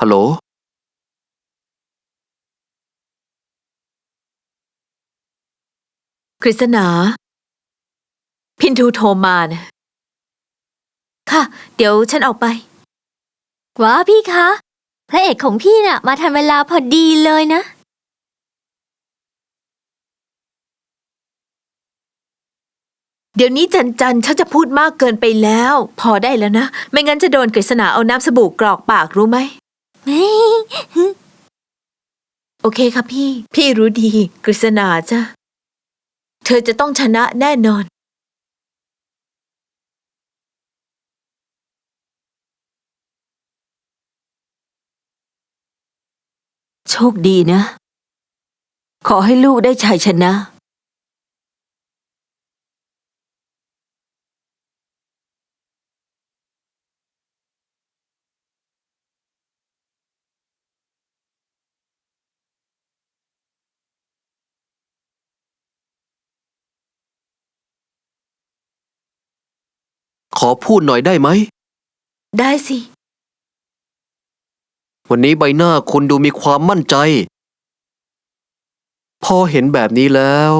ฮัลโหลกฤษณา พินทูโทรมานะค่ะ เดี๋ยวฉันออกไป ว้าพี่คะ พระเอกของพี่น่ะ มาทันเวลาพอดีเลยนะ เดี๋ยวนี้จันจันฉันจะพูดมากเกินไปแล้ว พอได้แล้วนะ ไม่งั้นจะโดนกฤษณาเอาน้ำสบู่กรอกปากรู้ไหม โอเคค่ะพี่ พี่รู้ดี กฤษณาจ้ะ เธอจะต้องชนะแน่นอน โชคดีนะ ขอให้ลูกได้ชัยชนะ ขอพูดหน่อยได้ไหม ได้สิ วันนี้ใบหน้าคุณดูมีความมั่นใจ พอเห็นแบบนี้แล้ว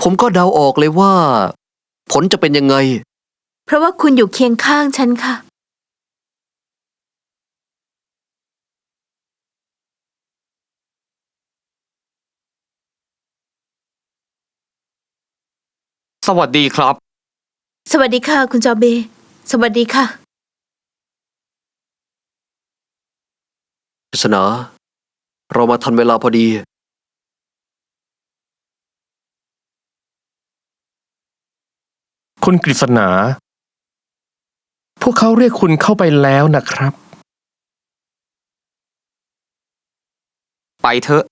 ผมก็เดาออกเลยว่า ผลจะเป็นยังไง เพราะว่าคุณอยู่เคียงข้างฉันค่ะ สวัสดีครับ สวัสดีค่ะ คุณจอเบ สวัสดีค่ะกฤษณาเรามาทันเวลาพอดี คุณกฤษณา พวกเขาเรียกคุณเข้าไปแล้วนะครับ ไปเถอะ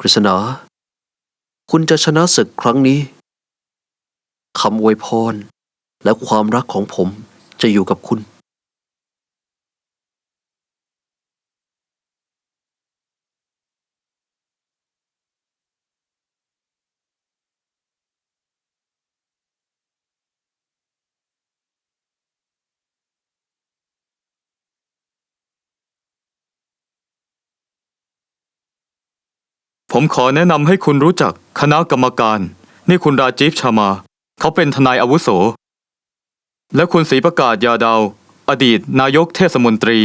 กฤษณา คุณจะชนะศึกครั้งนี้คำอวยพรและความรักของผมจะอยู่กับคุณ ผมขอแนะนำให้คุณรู้จักคณะกรรมการ นี่คุณราจีฟชามา เขาเป็นทนายอาวุโส และคุณศรีประกาศยาดาว อดีตนายกเทศมนตรี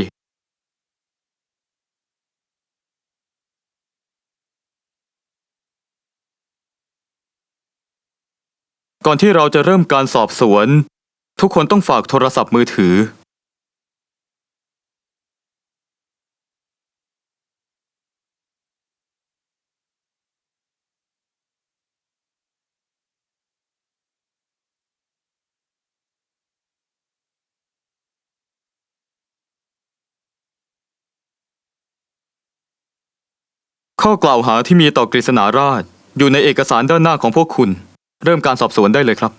ก่อนที่เราจะเริ่มการสอบสวน ทุกคนต้องฝากโทรศัพท์มือถือ ข้อกล่าวหาที่มีต่อกฤษณาราช อยู่ในเอกสารด้านหน้าของพวกคุณ เริ่มการสอบสวนได้เลยครับ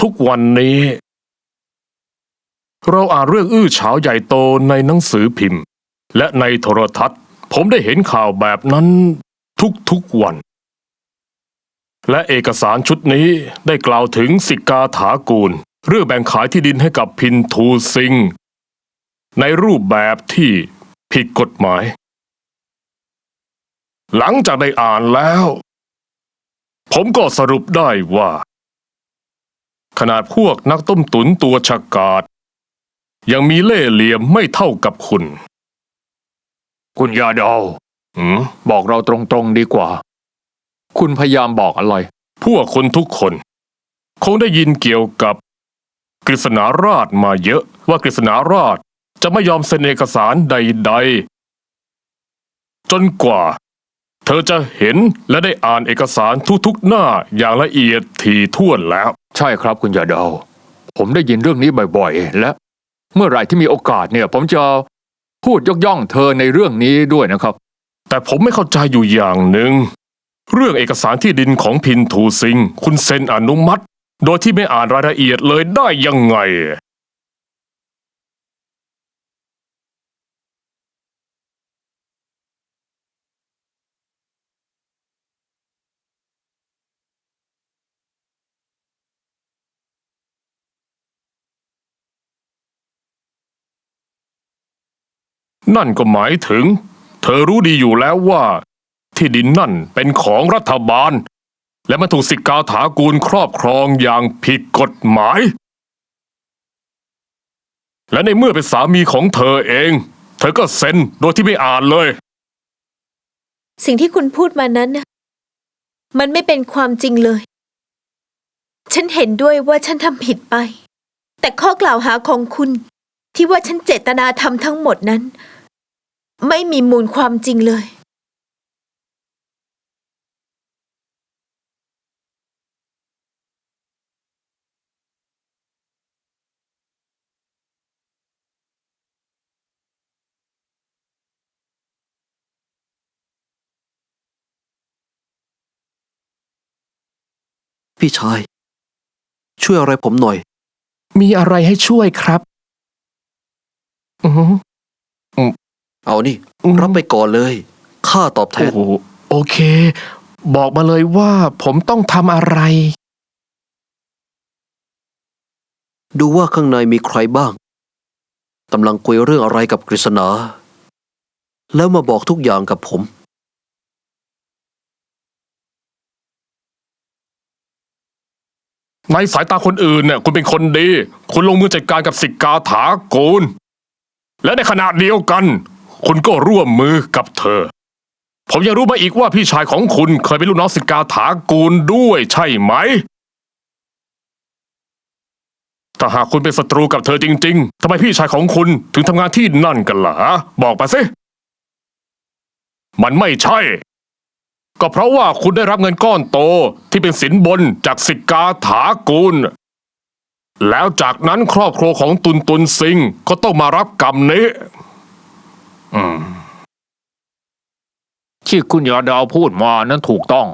ทุกวันนี้ เราอ่านเรื่องอื้อฉาวใหญ่โตในหนังสือพิมพ์ และในโทรทัศน์ ผมได้เห็นข่าวแบบนั้นทุกๆวัน และเอกสารชุดนี้ได้กล่าวถึงสิกาถากูล เรื่องแบ่งขายที่ดินให้กับพินทูซิง ในรูปแบบที่ผิดกฎหมาย หลังจากได้อ่านแล้ว ผมก็สรุปได้ว่า ขนาดพวกนักต้มตุ๋นตัวฉกาจยังมีเล่ห์เหลี่ยมไม่เท่ากับคุณ คุณยาดาวหืมบอกเราตรงๆดีกว่า คุณพยายามบอกอะไร พวกคนทุกคน คงได้ยินเกี่ยวกับกฤษณาราชมาเยอะว่ากฤษณาราชจะไม่ยอมเซ็นเอกสารใด ๆ จนกว่า เธอจะเห็นและได้อ่านเอกสารทุกๆหน้าอย่างละเอียดถี่ถ้วนแล้ว ใช่ครับคุณยาดาวผมได้ยินเรื่องนี้บ่อยๆ และ เมื่อไหร่ที่มีโอกาสเนี่ย ผมจะ พูดยกย่องเธอในเรื่องนี้ด้วยนะครับ แต่ผมไม่เข้าใจอยู่อย่างหนึ่ง เรื่องเอกสารที่ดินของพินทูซิง คุณเซ็นอนุมัติ โดยที่ไม่อ่านรายละเอียดเลยได้ยังไง นั่นก็หมายถึง เธอรู้ดีอยู่แล้วว่า ที่ดินนั่นเป็นของรัฐบาล และมันถูกสิกาถากูลครอบครองอย่างผิดกฎหมาย และในเมื่อเป็นสามีของเธอเอง เธอก็เซ็นโดยที่ไม่อ่านเลย สิ่งที่คุณพูดมานั้นน่ะมันไม่เป็นความจริงเลย ฉันเห็นด้วยว่าฉันทำผิดไป แต่ข้อกล่าวหาของคุณที่ว่าฉันเจตนาทำทั้งหมดนั้น ไม่มีมูลความจริงเลยพี่ชาย ช่วยอะไรผมหน่อย มีอะไรให้ช่วยครับ อือหือ เอานี่อืมรับไปก่อนเลย ค่าตอบแทโอ้นโหโอเค บอกมาเลยว่าผมต้องทำอะไร ดูว่าข้างในมีใครบ้างกำลังคุยเรื่องอะไรกับกฤษณา แล้วมาบอกทุกอย่างกับผม ในสายตาคนอื่นเนี่ยคุณเป็นคนดี คุณลงมือจัดการกับสิกาถาโกนและในขณะเดียวกัน คุณก็ร่วมมือกับเธอ ผมยังรู้มาอีกว่าพี่ชายของคุณเคยเป็นลูกน้องสิกาถากูลด้วยใช่ไหม ถ้าหากคุณเป็นศัตรูกับเธอจริง ๆทำไมพี่ชายของคุณถึงทำงานที่นั่นกันล่ะบอกมาสิ มันไม่ใช่ ก็เพราะว่าคุณได้รับเงินก้อนโตที่เป็นสินบนจากสิกาถากูลแล้วจากนั้นครอบครัวของตุนตุนซิงก็ต้องมารับกรรมนี้ ที่คุณยาดาวพูดมานั้นถูกต้อง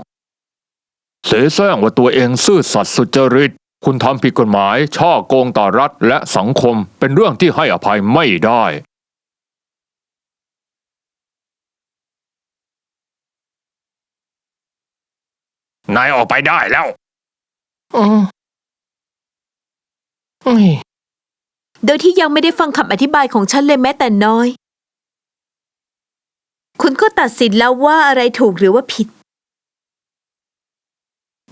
เสแสร้งว่าตัวเองซื่อสัตย์สุจริต คุณทำผิดกฎหมาย ช่อโกงต่อรัฐและสังคมเป็นเรื่องที่ให้อภัยไม่ได้ นายออกไปได้แล้วอืมเฮ้ยโดยที่ยังไม่ได้ฟังคำอธิบายของฉันเลยแม้แต่น้อย คุณก็ตัดสินแล้วว่าอะไรถูกหรือว่าผิด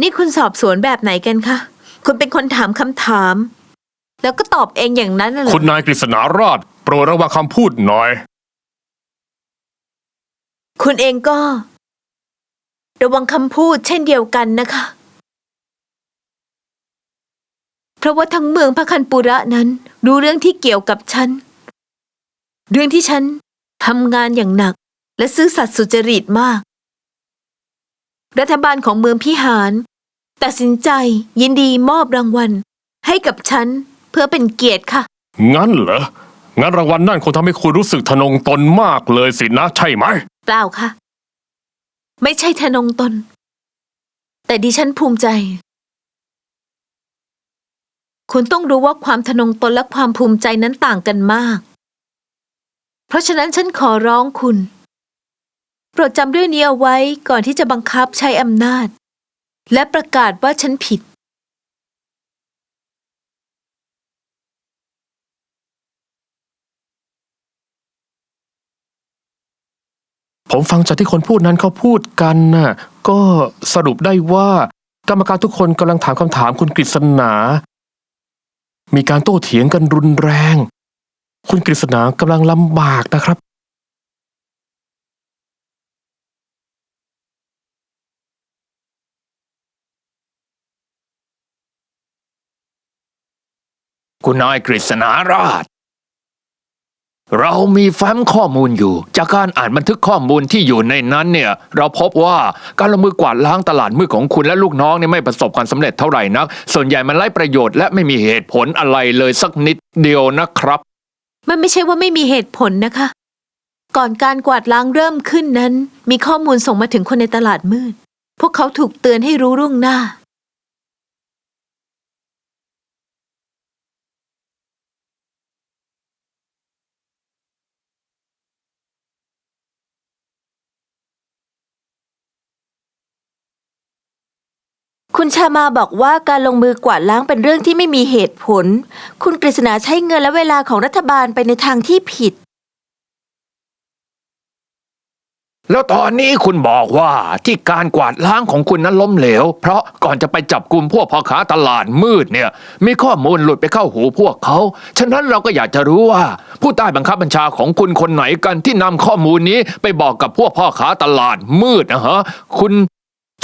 นี่คุณสอบสวนแบบไหนกันคะ คุณเป็นคนถามคำถาม แล้วก็ตอบเองอย่างนั้นน่ะเหรอคุณนายกฤษณาราชโปรดระวังคำพูดหน่อย คุณเองก็ ระวังคำพูดเช่นเดียวกันนะคะ เพราะว่าทั้งเมืองพระคันปุระนั้น รู้เรื่องที่เกี่ยวกับฉัน เรื่องที่ฉันทำงานอย่างหนัก และซื่อสัตย์สุจริตมาก รัฐบาลของเมืองพิหารตัดสินใจยินดีมอบรางวัล ให้กับฉันเพื่อเป็นเกียรติค่ะ งั้นเหรอ งั้นรางวัลนั่นคงทำให้คุณรู้สึกทะนงตนมากเลยสินะใช่ไหม เปล่าค่ะ ไม่ใช่ทะนงตน แต่ดิฉันภูมิใจ คุณต้องรู้ว่าความทะนงตนและความภูมิใจนั้นต่างกันมาก เพราะฉะนั้นฉันขอร้องคุณ โปรดจำเรื่องนี้เอาไว้ก่อนที่จะบังคับใช้อำนาจ และประกาศว่าฉันผิด ผมฟังจากที่คนพูดนั้นเขาพูดกันน่ะก็สรุปได้ว่า กรรมการทุกคนกำลังถามคำถามคุณกฤษณา มีการโต้เถียงกันรุนแรง คุณกฤษณากำลังลำบากนะครับ คุณนายกฤษณาราช เรามีแฟ้มข้อมูลอยู่ จากการอ่านบันทึกข้อมูลที่อยู่ในนั้นเนี่ย เราพบว่าการลงมือกวาดล้างตลาดมืดของคุณและลูกน้องเนี่ยไม่ประสบความสำเร็จเท่าไหร่นัก ส่วนใหญ่มันไร้ประโยชน์และไม่มีเหตุผลอะไรเลยสักนิดเดียวนะครับ มันไม่ใช่ว่าไม่มีเหตุผลนะคะ ก่อนการกวาดล้างเริ่มขึ้นนั้น มีข้อมูลส่งมาถึงคนในตลาดมืด พวกเขาถูกเตือนให้รู้ล่วงหน้า คุณชามาบอกว่าการลงมือกวาดล้างเป็นเรื่องที่ไม่มีเหตุผล คุณกฤษณาใช้เงินและเวลาของรัฐบาลไปในทางที่ผิด แล้วตอนนี้คุณบอกว่าที่การกวาดล้างของคุณนั้นล้มเหลว เพราะก่อนจะไปจับกลุ่มพวกพ่อค้าตลาดมืดเนี่ย มีข้อมูลหลุดไปเข้าหูพวกเขา ฉะนั้นเราก็อยากจะรู้ว่า ผู้ใต้บังคับบัญชาของคุณคนไหนกันที่นำข้อมูลนี้ไปบอกกับพวกพ่อค้าตลาดมืดนะฮะ คุณ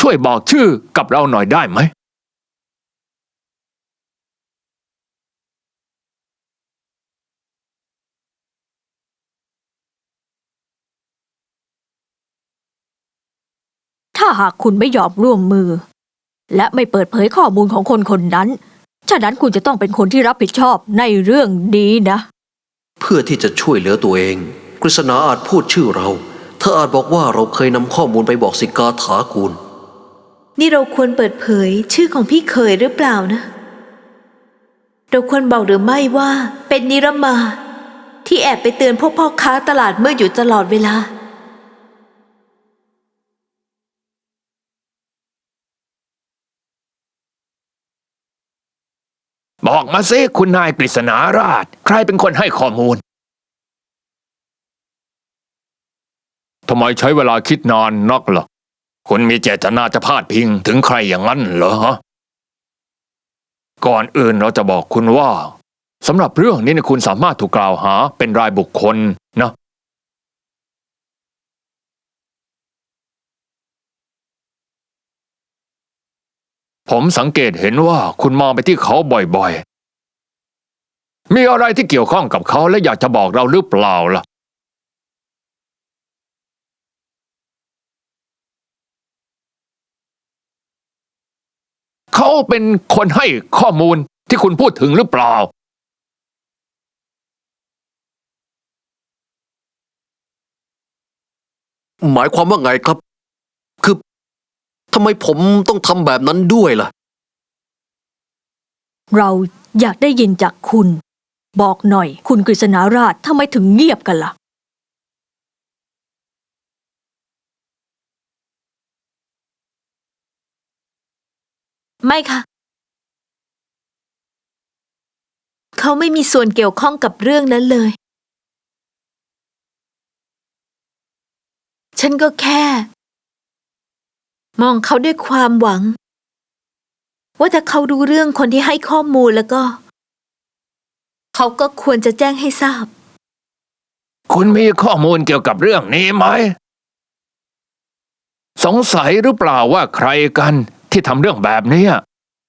ช่วยบอกชื่อกับเราหน่อยได้ไหมถ้าหากคุณไม่ยอมร่วมมือ และไม่เปิดเผยข้อมูลของคนคนนั้น ฉะนั้นคุณจะต้องเป็นคนที่รับผิดชอบในเรื่องนี้นะ เพื่อที่จะช่วยเหลือตัวเองกฤษณาอาจพูดชื่อเรา เธออาจบอกว่าเราเคยนำข้อมูลไปบอกสิกาถากูล นี่เราควรเปิดเผยชื่อของพี่เคยหรือเปล่านะ เราควรบอกหรือไม่ว่าเป็นนิรมา ที่แอบไปเตือนพวกพ่อค้าตลาดเมื่ออยู่ตลอดเวลา บอกมาสิคุณนายกฤษณาราช ใครเป็นคนให้ข้อมูล ทำไมใช้เวลาคิดนานนักล่ะ คุณมีเจตนาจะพาดพิงถึงใครอย่างนั้นเหรอฮะก่อนอื่นเราจะบอกคุณว่าสำหรับเรื่องนี้นยคุณสามารถถูกกล่าวหาเป็นรายบุคคลนะผมสังเกตเห็นว่าคุณมองไปที่เขาบ่อยๆ มีอะไรที่เกี่ยวข้องกับเขาและอยากจะบอกเราหรือเปล่าล่ะ เขาเป็นคนให้ข้อมูลที่คุณพูดถึงหรือเปล่า หมายความว่าไงครับ คือทำไมผมต้องทำแบบนั้นด้วยล่ะ เราอยากได้ยินจากคุณ บอกหน่อยคุณกฤษณาราชทำไมถึงเงียบกันล่ะ ไม่ค่ะ เขาไม่มีส่วนเกี่ยวข้องกับเรื่องนั้นเลย ฉันก็แค่ มองเขาด้วยความหวัง ว่าถ้าเขารู้เรื่องคนที่ให้ข้อมูลแล้วก็ เขาก็ควรจะแจ้งให้ทราบ คุณมีข้อมูลเกี่ยวกับเรื่องนี้ไหม สงสัยหรือเปล่าว่าใครกัน ที่ทำเรื่องแบบเนี้ย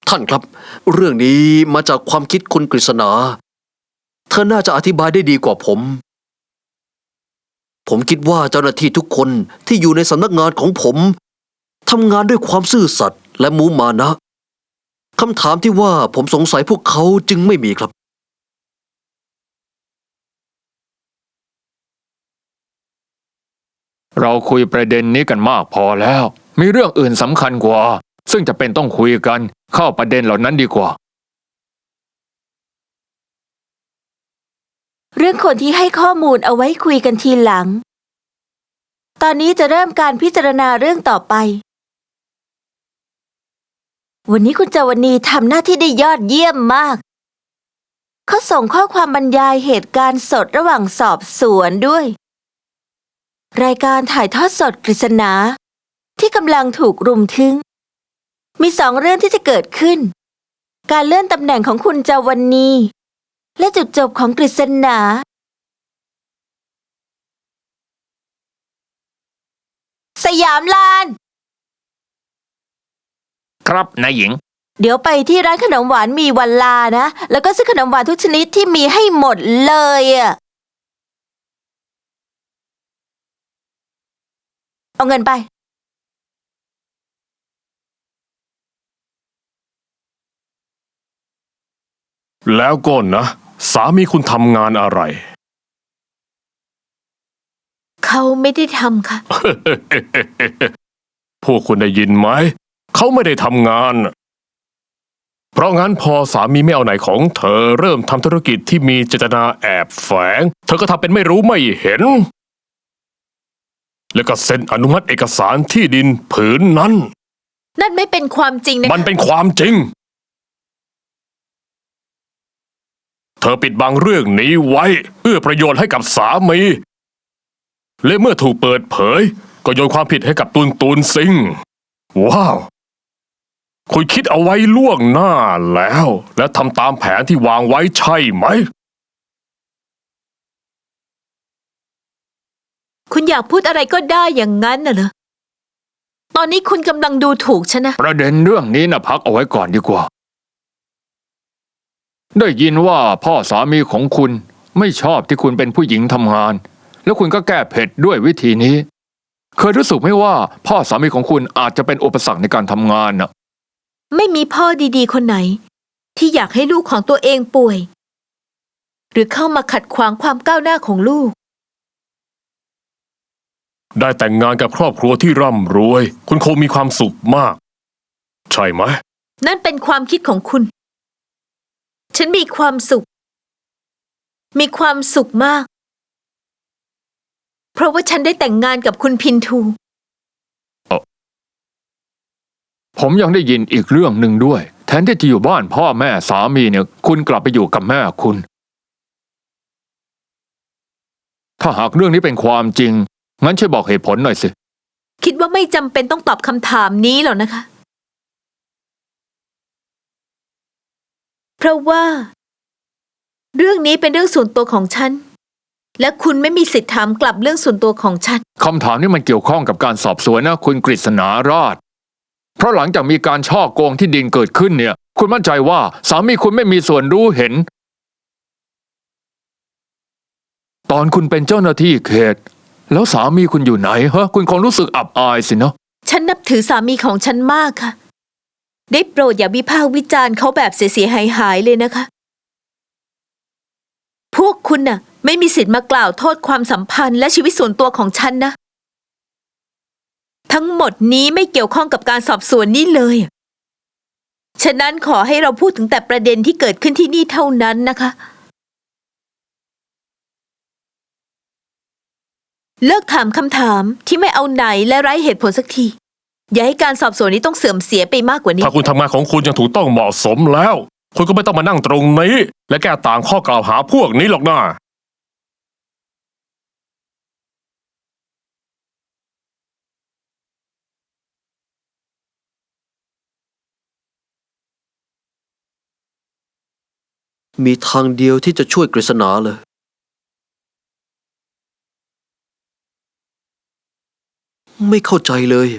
ท่านครับ เรื่องนี้มาจากความคิดคุณกฤษณา เธอน่าจะอธิบายได้ดีกว่าผม ผมคิดว่าเจ้าหน้าที่ทุกคนที่อยู่ในสำนักงานของผมทำงานด้วยความซื่อสัตย์และมุมานะคำถามที่ว่าผมสงสัยพวกเขาจึงไม่มีครับ เราคุยประเด็นนี้กันมากพอแล้ว มีเรื่องอื่นสำคัญกว่า ซึ่งจะเป็นต้องคุยกันเข้าประเด็นเหล่านั้นดีกว่า เรื่องคนที่ให้ข้อมูลเอาไว้คุยกันทีหลัง ตอนนี้จะเริ่มการพิจารณาเรื่องต่อไป วันนี้คุณจาวนีทำหน้าที่ได้ยอดเยี่ยมมาก เขาส่งข้อความบรรยายเหตุการณ์สดระหว่างสอบสวนด้วย รายการถ่ายทอดสดกฤษณาที่กำลังถูกรุมถึง มีสองเรื่องที่จะเกิดขึ้น การเลื่อนตำแหน่งของคุณจาวนีและจุดจบของกฤษณา สยามลาน ครับนายหญิง เดี๋ยวไปที่ร้านขนมหวานมีวันลานะ แล้วก็ซื้อขนมหวานทุกชนิดที่มีให้หมดเลยอะเอาเงินไป แล้วก็นะ สามีคุณทำงานอะไร เขาไม่ได้ทำค่ะ พวกคุณได้ยินไหม เขาไม่ได้ทำงาน เพราะงั้นพอสามีไม่เอาไหนของเธอเริ่มทำธุรกิจที่มีเจตนาแอบแฝง เธอก็ทำเป็นไม่รู้ไม่เห็น แล้วก็เซ็นอนุมัติเอกสารที่ดินผืนนั้น นั่นไม่เป็นความจริงนะมันเป็นความจริง ธอปิดบังเรื่องนี้ไว้ เพื่อประโยชน์ให้กับสามี และเมื่อถูกเปิดเผย ก็โยนความผิดให้กับตุนตุนซิง ว้าว คุณคิดเอาไว้ล่วงหน้าแล้ว และทำตามแผนที่วางไว้ใช่ไหม คุณอยากพูดอะไรก็ได้อย่างนั้นน่ะเหรอ ตอนนี้คุณกำลังดูถูกฉันนะ ประเด็นเรื่องนี้นะพักเอาไว้ก่อนดีกว่า ได้ยินว่าพ่อสามีของคุณไม่ชอบที่คุณเป็นผู้หญิงทำงาน แล้วคุณก็แก้เผ็ดด้วยวิธีนี้ เคยรู้สึกไหมว่าพ่อสามีของคุณอาจจะเป็นอุปสรรคในการทำงานนะไม่มีพ่อดีๆ คนไหน ที่อยากให้ลูกของตัวเองป่วย หรือเข้ามาขัดขวางความก้าวหน้าของลูก ได้แต่งงานกับครอบครัวที่ร่ำรวย คุณคงมีความสุขมาก ใช่ไหม นั่นเป็นความคิดของคุณ ฉันมีความสุข มีความสุขมาก เพราะว่าฉันได้แต่งงานกับคุณพินทู ผมยังได้ยินอีกเรื่องหนึ่งด้วย แทนที่จะอยู่บ้านพ่อแม่สามีเนี่ย คุณกลับไปอยู่กับแม่คุณ ถ้าหากเรื่องนี้เป็นความจริง งั้นช่วยบอกเหตุผลหน่อยสิ คิดว่าไม่จำเป็นต้องตอบคำถามนี้หรอกนะคะ เพ ราะว่า เรื่องนี้เป็นเรื่องส่วนตัวของฉัน และคุณไม่มีสิทธิ์ถามกลับเรื่องส่วนตัวของฉัน คำถามนี้มันเกี่ยวข้องกับการสอบสวนนะคุณกฤษณาราช เพราะหลังจากมีการช่อโกงที่ดินเกิดขึ้นเนี่ย คุณมั่นใจว่าสามีคุณไม่มีส่วนรู้เห็น ตอนคุณเป็นเจ้าหน้าที่เขต แล้วสามีคุณอยู่ไหนฮะคุณคงรู้สึกอับอายสินะ ฉันนับถือสามีของฉันมากค่ะ ได้โปรดอย่าวิพากษ์วิจารณ์เขาแบบเสียหายหายๆเลยนะคะ พวกคุณน่ะ ไม่มีสิทธิ์มากล่าวโทษความสัมพันธ์และชีวิตส่วนตัวของฉันนะ ทั้งหมดนี้ไม่เกี่ยวข้องกับการสอบสวนนี้เลย ฉะนั้นขอให้เราพูดถึงแต่ประเด็นที่เกิดขึ้นที่นี่เท่านั้นนะคะ เลิกถามคำถามที่ไม่เอาไหนและไร้เหตุผลสักที อย่าให้การสอบสวนนี้ต้องเสื่อมเสียไปมากกว่านี้ ถ้าคุณทำงานของคุณยังถูกต้องเหมาะสมแล้ว คุณก็ไม่ต้องมานั่งตรงนี้ และแก้ต่างข้อกล่าวหาพวกนี้หรอกนะมีทางเดียวที่จะช่วยกฤษณาเลย ไม่เข้าใจเลย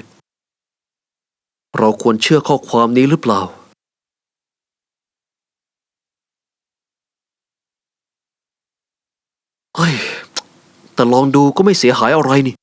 เราควรเชื่อข้อความนี้หรือเปล่าเฮ้ยแต่ลองดูก็ไม่เสียหายอะไรนี่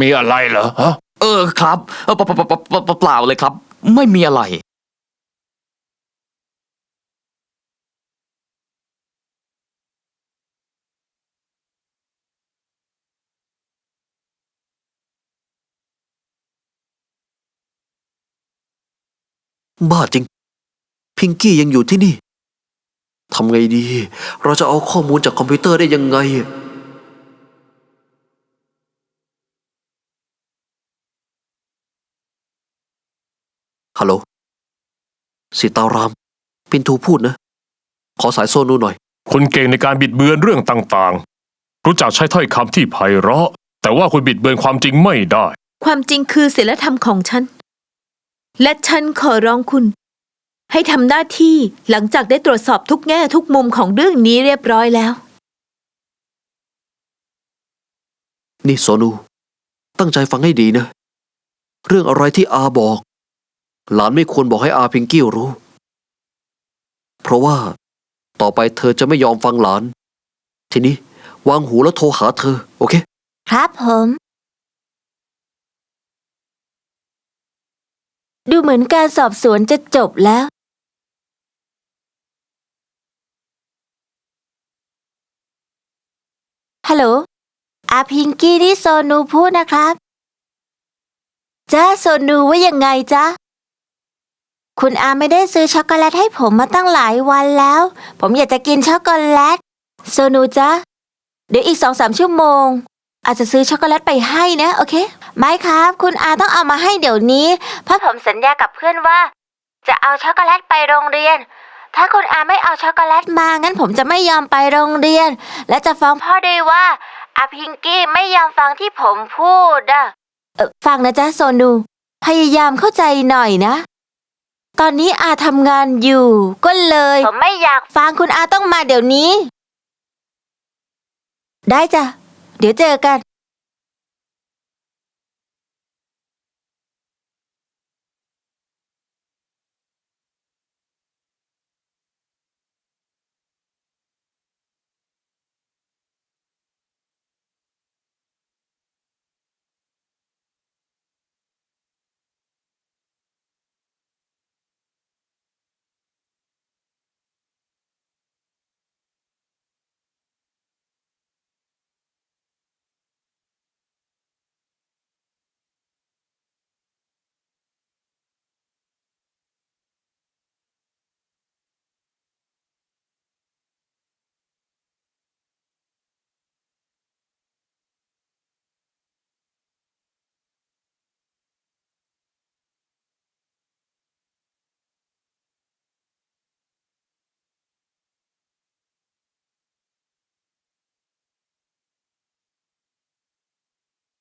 มีอะไรเหรอฮะเออครับเออเปล่าเปล่าเปล่าเปล่าเปล่าเลยครับ ไม่มีอะไร บ้าจริง พิงกี้ยังอยู่ที่นี่ ทำไงดี เราจะเอาข้อมูลจากคอมพิวเตอร์ได้ยังไง ฮัลโหลสิตาราม ปินทูพูดนะ ขอสายโซนูหน่อย คุณเก่งในการบิดเบือนเรื่องต่างๆ รู้จักใช้ถ้อยคำที่ไพเราะ แต่ว่าคุณบิดเบือนความจริงไม่ได้ ความจริงคือศีลธรรมของฉัน และฉันขอร้องคุณ ให้ทำหน้าที่หลังจากได้ตรวจสอบทุกแง่ทุกมุมของเรื่องนี้เรียบร้อยแล้ว นี่โซนู ตั้งใจฟังให้ดีนะ เรื่องอะไรที่อาบอก หลานไม่ควรบอกให้อาพิงกี้รู้ เพราะว่า ต่อไปเธอจะไม่ยอมฟังหลาน ทีนี้ วางหูแล้วโทรหาเธอ โอเค ครับผม ดูเหมือนการสอบสวนจะจบแล้ว ฮัลโหล อาพิงกี้นี่โซนูพูดนะครับ จ้าโซนูว่ายังไงจ๊ะ คุณอาไม่ได้ซื้อช็อกโกแลตให้ผมมาตั้งหลายวันแล้ว ผมอยากจะกินช็อกโกแลตโซนูจ๊ะ เดี๋ยวอีกสองสามชั่วโมง อาจจะซื้อช็อกโกแลตไปให้นะ โอเค ไม่ครับ คุณอาต้องเอามาให้เดี๋ยวนี้ เพราะผมสัญญากับเพื่อนว่า จะเอาช็อกโกแลตไปโรงเรียน ถ้าคุณอาไม่เอาช็อกโกแลตมางั้นผมจะไม่ยอมไปโรงเรียน และจะฟ้องพ่อด้วยว่าอาพิงกี้ไม่ยอมฟังที่ผมพูดอะเออฟังนะจ๊ะโซนู พยายามเข้าใจหน่อยนะ ตอนนี้อาทำงานอยู่ ก็เลย ผมไม่อยากฟังคุณอาต้องมาเดี๋ยวนี้ ได้จ้ะ เดี๋ยวเจอกัน